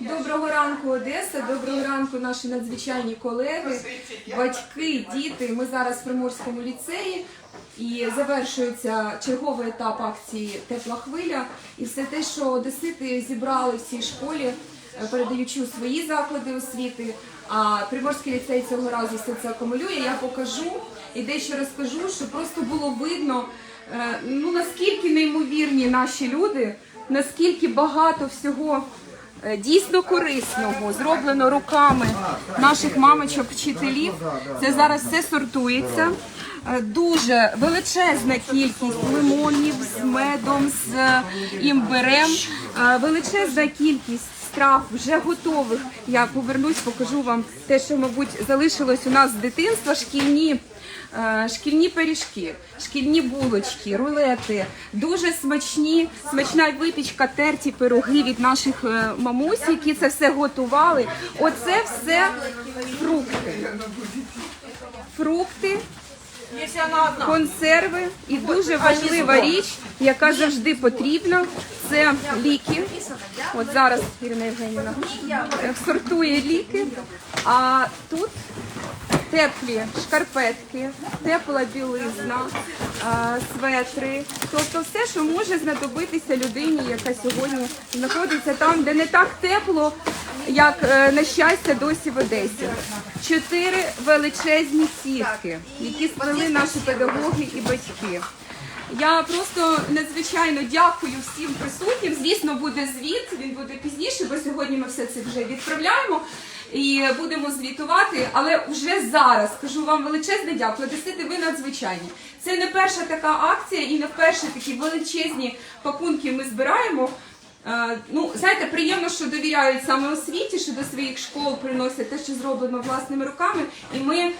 Доброго ранку, Одеса. Доброго ранку, наші надзвичайні колеги, батьки, діти. Ми зараз в Приморському ліцеї і завершується черговий етап акції Тепла хвиля. І все те, що одесити зібрали в цій школі, е, передаючи у свої заклади освіти. А Приморський ліцей цього разу все це акумулює. Я покажу і дещо розкажу, щоб просто було видно, е, ну наскільки неймовірні наші люди, наскільки багато всього дійсно корисного зроблено руками наших мамочок, вчителів. Це зараз все сортується. Е, Дуже величезна кількість лимонів з медом, з е, імбирем, е, величезна кількість страв вже готових. Я повернусь, покажу вам те, що, мабуть, залишилось у нас з дитинства. Шкільні, е, шкільні пиріжки, шкільні булочки, рулети, дуже смачні, смачна випічка, терті пироги від наших е, мамусь, які це все готували. Оце все фрукти. Фрукти. Консерви і дуже важлива річ, яка завжди потрібна, це ліки. От зараз Ірина Євгенівна сортує ліки, а тут теплі шкарпетки, тепла білизна, светри, тобто все, що може знадобитися людині, яка сьогодні знаходиться там, де не так тепло, як е, на щастя досі в Одесі. Чотири величезні сітки, які сплели наші педагоги і батьки. Я просто надзвичайно дякую всім присутнім. Звісно, буде звіт. Він буде пізніше, бо сьогодні ми все це вже відправляємо і будемо звітувати. Але вже зараз кажу вам величезне дякую. Одесити, ви надзвичайні. Це не перша така акція і не вперше такі величезні пакунки ми збираємо. Е, Ну, знаєте, приємно, що довіряють саме освіті, що до своїх школ приносять те, що зроблено власними руками, і ми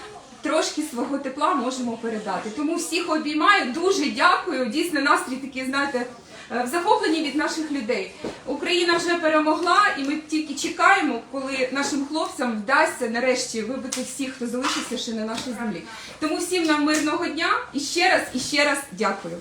трошки свого тепла можемо передати. Тому всіх обіймаю, дуже дякую. Дійсно, настрій такий, знаєте, е, в захопленні від наших людей. Україна вже перемогла, і ми тільки чекаємо, коли нашим хлопцям вдасться нарешті вибити всіх, хто залишився ще на нашій землі. Тому всім нам мирного дня і ще раз, і ще раз дякую.